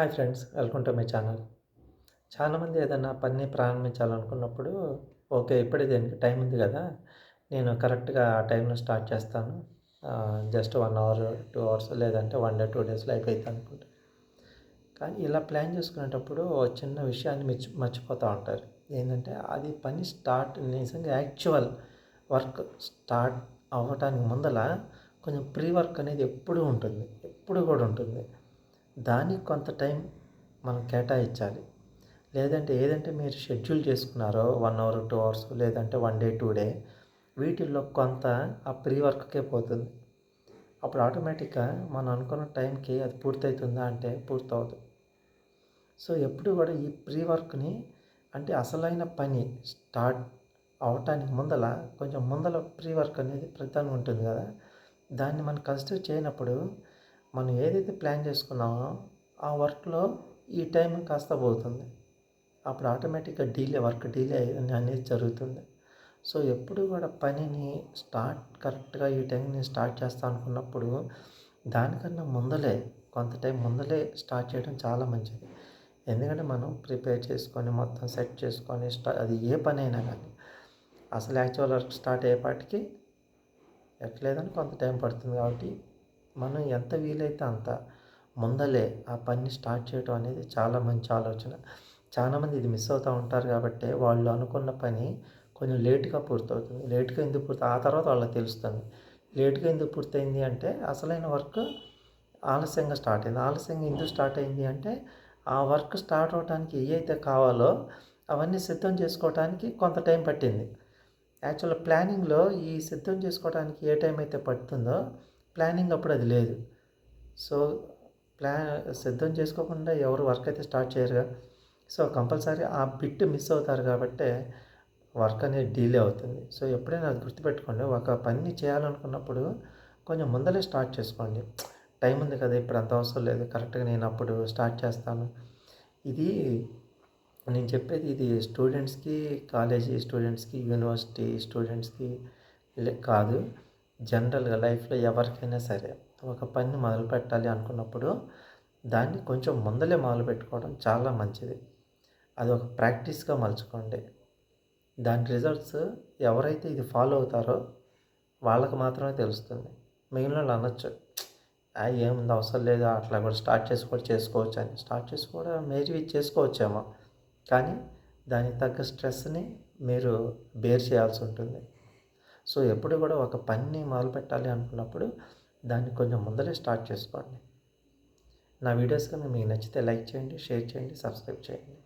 Hi friends welcome to my channel. చాలామంది ఏదైనా పని ప్రారంభించాలనుకున్నప్పుడు ఓకే ఇప్పుడే దీనికి టైం ఉంది కదా నేను కరెక్ట్గా ఆ టైంలో స్టార్ట్ చేస్తాను. Just one hour two hours లేదంటే వన్ డే టూ డేస్లో అయిపోయింది అనుకుంటా. కానీ ఇలా ప్లాన్ చేసుకునేటప్పుడు ఓ చిన్న విషయాన్ని మర్చి మర్చిపోతూ ఉంటారు. ఏంటంటే అది పని స్టార్ట్ నిజంగా యాక్చువల్ వర్క్ స్టార్ట్ అవ్వటానికి ముందల కొంచెం ప్రీ వర్క్ అనేది ఎప్పుడూ ఉంటుంది ఎప్పుడు కూడా ఉంటుంది. దానికి కొంత టైం మనం కేటాయించాలి. లేదంటే ఏదంటే మీరు షెడ్యూల్ చేసుకున్నారో వన్ అవర్ టూ అవర్స్ లేదంటే వన్ డే టూ డే వీటిల్లో కొంత ఆ ప్రీ వర్క్కే పోతుంది. అప్పుడు ఆటోమేటిక్గా మనం అనుకున్న టైంకి అది పూర్తవుతుందా అంటే పూర్తవదు. సో ఎప్పుడు కూడా ఈ ప్రీ వర్క్ని అంటే అసలైన పని స్టార్ట్ అవటానికి ముందల కొంచెం ముందల ప్రీ వర్క్ అనేది ప్రధానంగా ఉంటుంది కదా. దాన్ని మనం కన్సిడర్ చేయనప్పుడు మనం ఏదైతే ప్లాన్ చేసుకున్నామో ఆ వర్క్లో ఈ టైం కాస్త పోతుంది. అప్పుడు ఆటోమేటిక్గా డీలే వర్క్ డీలే అనేది జరుగుతుంది. సో ఎప్పుడు కూడా పనిని స్టార్ట్ కరెక్ట్గా ఈ టైం నేను స్టార్ట్ చేస్తాను అనుకున్నప్పుడు దానికన్నా ముందలే కొంత టైం ముందలే స్టార్ట్ చేయడం చాలా మంచిది. ఎందుకంటే మనం ప్రిపేర్ చేసుకొని మొత్తం సెట్ చేసుకొని స్టా అది ఏ పని అయినా కానీ. అసలు యాక్చువల్ వర్క్ స్టార్ట్ అయ్యేపాటికి ఎట్లేదని కొంత టైం పడుతుంది కాబట్టి మనం ఎంత వీలైతే అంత ముందలే ఆ పని స్టార్ట్ చేయడం అనేది చాలా మంచి ఆలోచన. చాలామంది ఇది మిస్ అవుతూ ఉంటారు కాబట్టి వాళ్ళు అనుకున్న పని కొంచెం లేటుగా పూర్తవుతుంది. లేటుగా ఎందుకు పూర్తి ఆ తర్వాత వాళ్ళకి తెలుస్తుంది. లేటుగా ఎందుకు పూర్తయింది అంటే అసలైన వర్క్ ఆలస్యంగా స్టార్ట్ అయింది. ఆలస్యంగా ఎందుకు స్టార్ట్ అయింది అంటే ఆ వర్క్ స్టార్ట్ అవడానికి ఏవైతే కావాలో అవన్నీ సిద్ధం చేసుకోవడానికి కొంత టైం పట్టింది. యాక్చువల్ ప్లానింగ్లో ఈ సిద్ధం చేసుకోవడానికి ఏ టైం అయితే పడుతుందో ప్లానింగ్ అప్పుడు అది లేదు. సో ప్లా సిద్ధం చేసుకోకుండా ఎవరు వర్క్ అయితే స్టార్ట్ చేయరుగా. సో కంపల్సరీ ఆ బిట్ మిస్ అవుతారు కాబట్టి వర్క్ అనేది డీలే అవుతుంది. సో ఎప్పుడైనా అది గుర్తుపెట్టుకోండి. ఒక పని చేయాలనుకున్నప్పుడు కొంచెం ముందరే స్టార్ట్ చేసుకోండి. టైం ఉంది కదా ఇప్పుడు అంత అవసరం లేదు. కరెక్ట్గా నేను అప్పుడు స్టార్ట్ చేస్తాను. ఇది నేను చెప్పేది ఇది స్టూడెంట్స్కి కాలేజీ స్టూడెంట్స్కి యూనివర్సిటీ స్టూడెంట్స్కి కాదు. జనరల్గా లైఫ్లో ఎవరికైనా సరే ఒక పని మొదలు పెట్టాలి అనుకున్నప్పుడు దాన్ని కొంచెం ముందలే మొదలు పెట్టుకోవడం చాలా మంచిది. అది ఒక ప్రాక్టీస్గా మలుచుకోండి. దాని రిజల్ట్స్ ఎవరైతే ఇది ఫాలో అవుతారో వాళ్ళకు మాత్రమే తెలుస్తుంది. మిగిలిన వాళ్ళు అనొచ్చు ఏముంది అవసరం లేదు అట్లా కూడా స్టార్ట్ చేసి కూడా చేసుకోవచ్చు అని. స్టార్ట్ చేసి కూడా మేబీ చేసుకోవచ్చేమో కానీ దానికి తగ్గ స్ట్రెస్ని మీరు బేర్ చేయాల్సి ఉంటుంది. సో ఎప్పుడు కూడా ఒక పనిని మొదలు పెట్టాలి అనుకున్నప్పుడు దాన్ని కొంచెం ముందరే స్టార్ట్ చేసుకోండి. నా వీడియోస్ కనుక మీకు నచ్చితే లైక్ చేయండి షేర్ చేయండి సబ్స్క్రైబ్ చేయండి.